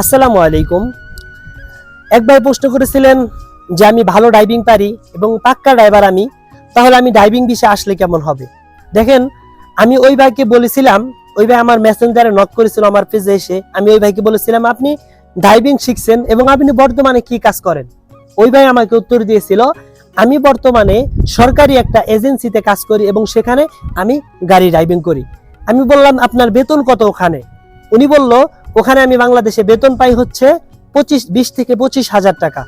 আসসালামু আলাইকুম। এক ভাই প্রশ্ন করেছিলেন যে আমি ভালো ড্রাইভিং পারি এবং পাক্কা ড্রাইভার আমি, তাহলে আমি ড্রাইভিং বিষয়ে আসলে কেমন হবে? দেখেন, আমি ওই ভাইকে বলেছিলাম, ওই ভাই আমার মেসেঞ্জারে নক করেছিল আমার পেজে এসে, আমি ওই ভাইকে বলেছিলাম, আপনি ড্রাইভিং শিখছেন এবং আপনি বর্তমানে কি কাজ করেন? ওই ভাই আমাকে উত্তর দিয়েছিল, আমি বর্তমানে সরকারি একটা এজেন্সিতে কাজ করি এবং সেখানে আমি গাড়ি ড্রাইভিং করি। আমি বললাম, আপনার বেতন কত ওখানে? উনি বলল ওখানে আমি বাংলাদেশে বেতন পাই হচ্ছে পঁচিশ, বিশ থেকে পঁচিশ হাজার টাকা।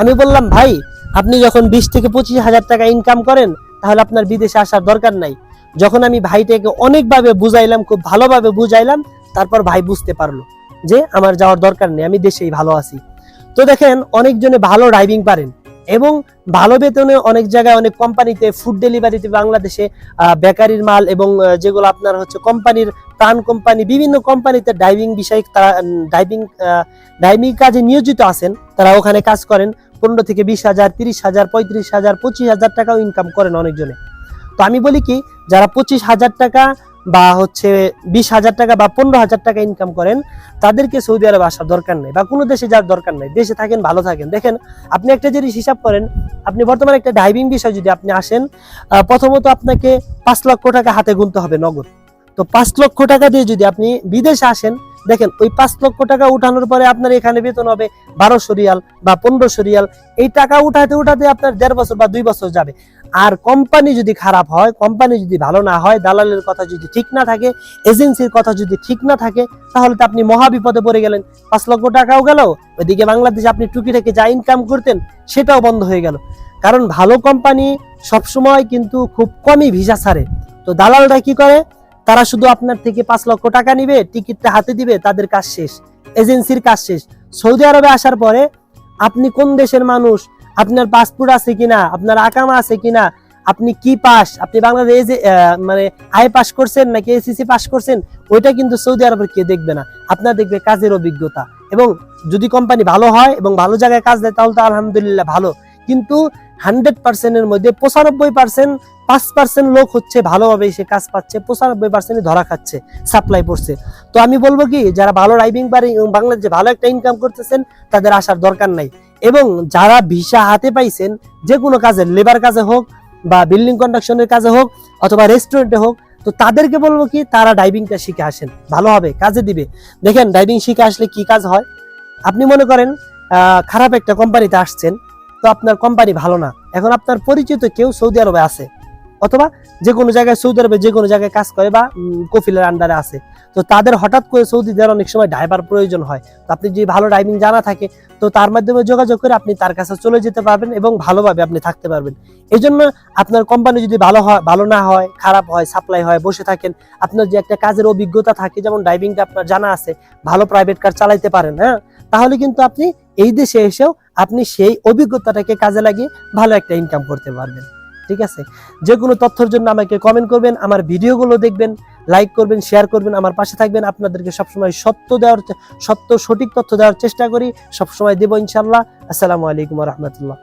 আমি বললাম, ভাই, আপনি যখন বিশ থেকে পঁচিশ হাজার টাকা ইনকাম করেন, তাহলে আপনার বিদেশে আসার দরকার নাই। যখন আমি ভাইটাকে অনেকভাবে বুঝাইলাম, খুব ভালোভাবে বুঝাইলাম, তারপর ভাই বুঝতে পারল যে আমার যাওয়ার দরকার নেই, আমি দেশেই ভালো আছি। তো দেখেন, অনেকজনে ভালো ড্রাইভিং পারেন। এবং ভালো বেতনে অনেক জায়গায় অনেক কোম্পানিতে ফুড ডেলিভারিতে বাংলাদেশে বেকারির মাল এবং যেগুলো আপনার হচ্ছে কোম্পানির প্রাণ কোম্পানি, বিভিন্ন কোম্পানিতে ড্রাইভিং বিষয়ে তারা ড্রাইভিং ড্রাইভিং কাজে নিয়োজিত আছেন, তারা ওখানে কাজ করেন। পনেরো থেকে বিশ হাজার, তিরিশ হাজার, পঁয়ত্রিশ হাজার, পঁচিশ হাজার টাকাও ইনকাম করেন অনেকজনে। তো আমি বলি কি, যারা পঁচিশ হাজার টাকা বা হচ্ছে বিশ হাজার টাকা বা পনেরো হাজার টাকা ইনকাম করেন, তাদেরকে সৌদি আরবে আসার দরকার নেই বা কোনো দেশে যাওয়ার দরকার নেই। দেশে থাকেন, ভালো থাকেন। দেখেন, আপনি একটা জিনিস হিসাব করেন, আপনি বর্তমানে একটা ড্রাইভিং বিষয় যদি আপনি আসেন প্রথমত আপনাকে পাঁচ লক্ষ টাকা হাতে গুনতে হবে নগদ। তো পাঁচ লক্ষ টাকা দিয়ে যদি আপনি বিদেশে আসেন, দেখেন, ওই পাঁচ লক্ষ টাকা উঠানোর পরে আপনার এখানে বেতন হবে বারোশো রিয়াল বা পনেরোশো রিয়াল। এই টাকা উঠাতে উঠাতে আপনার দেড় বছর বা দুই বছর যাবে। আর কোম্পানি যদি খারাপ হয় কোম্পানি যদি ভালো না হয়, দালালের কথা যদি ঠিক না থাকে এজেন্সির কথা যদি ঠিক না থাকে, তাহলে তো আপনি মহাবিপদে পড়ে গেলেন। পাঁচ লক্ষ টাকাও গেল, ওইদিকে বাংলাদেশে আপনি টুকিটাকি যা ইনকাম করতেন, সেটাও বন্ধ হয়ে গেল। কারণ ভালো কোম্পানি সবসময় কিন্তু খুব কমই ভিসা ছাড়ে। তো দালালরা কি করে? তারা শুধু আপনার থেকে পাঁচ লক্ষ টাকা নিবে, টিকিটটা হাতে দিবে, তাদের কাজ শেষ এজেন্সির কাজ শেষ। সৌদি আরবে আসার পরে আপনি কোন দেশের মানুষ আপনার পাসপোর্ট আছে কিনা? আপনার আকামা আছে কিনা? আপনি কি পাস আপনি বাংলাদেশ মানে আই পাস করছেন নাকি এসিসি পাস করছেন, ওইটা কিন্তু সৌদি আরবের কেউ দেখবে না। আপনার দেখবে কাজের অভিজ্ঞতা। এবং যদি কোম্পানি ভালো হয় এবং ভালো জায়গায় কাজ দেয়, তাহলে তো আলহামদুলিল্লাহ ভালো। কিন্তু হান্ড্রেড পার্সেন্টের মধ্যে পঁচানব্বই পার্সেন্ট পাঁচ পার্সেন্ট লোক হচ্ছে ভালোভাবে সে কাজ পাচ্ছে, পঁচানব্বই পার্সেন্ট ধরা খাচ্ছে সাপ্লাই পড়ছে তো আমি বলব কি, যারা ভালো ড্রাইভিং পারে এবং বাংলাদেশে ভালো একটা ইনকাম করতেছেন, তাদের আসার দরকার নাই। এবং যারা ভিসা হাতে পাইছেন, যে কোনো কাজে লেবার কাজে হোক বা বিল্ডিং কন্ট্রাকশনের কাজে হোক অথবা রেস্টুরেন্টে হোক, তো তাদেরকে বলব কি, তারা ড্রাইভিংটা শিখে আসেন। ভালো হবে, কাজে দিবে। দেখেন ডাইভিং শিখে আসলে কি কাজ হয়? আপনি মনে করেন খারাপ একটা কোম্পানিতে আসছেন, তো আপনার কোম্পানি ভালো না। এখন আপনার পরিচিত কেউ সৌদি আরবে আছে অথবা যে কোনো জায়গায় সৌদি আরবে যে কোনো জায়গায় কাজ করে বা কফিলের আন্ডারে আছে। তো তাদের হঠাৎ করে সৌদি দেওয়ার অনেক সময় ড্রাইভার প্রয়োজন হয়। তো আপনি যদি ভালো ড্রাইভিং জানা থাকে, তো তার মাধ্যমে যোগাযোগ করে আপনি তার কাছে চলে যেতে পারবেন এবং ভালোভাবে আপনি থাকতে পারবেন। এই জন্য আপনার কোম্পানি যদি ভালো হয়, ভালো না হয়, খারাপ হয় সাপ্লাই হয়, বসে থাকেন, আপনার যে একটা কাজের অভিজ্ঞতা থাকে, যেমন ড্রাইভিংটা আপনার জানা আছে, ভালো প্রাইভেট কার চালাইতে পারেন হ্যাঁ? তাহলে কিন্তু আপনি এই দেশে এসেও আপনি সেই অভিজ্ঞতাটাকে কাজে লাগিয়ে ভালো একটা ইনকাম করতে পারবেন। ঠিক আছে? যে কোনো তথ্যের জন্য আমাকে কমেন্ট করবেন, আমার ভিডিওগুলো দেখবেন লাইক করবেন শেয়ার করবেন, আমার পাশে থাকবেন। আপনাদেরকে সবসময় সত্য দেওয়ার সত্য সঠিক তথ্য দেওয়ার চেষ্টা করি। সবসময় দেবো ইনশাল্লাহ আসসালামু আলাইকুম রহমতুল্লাহ।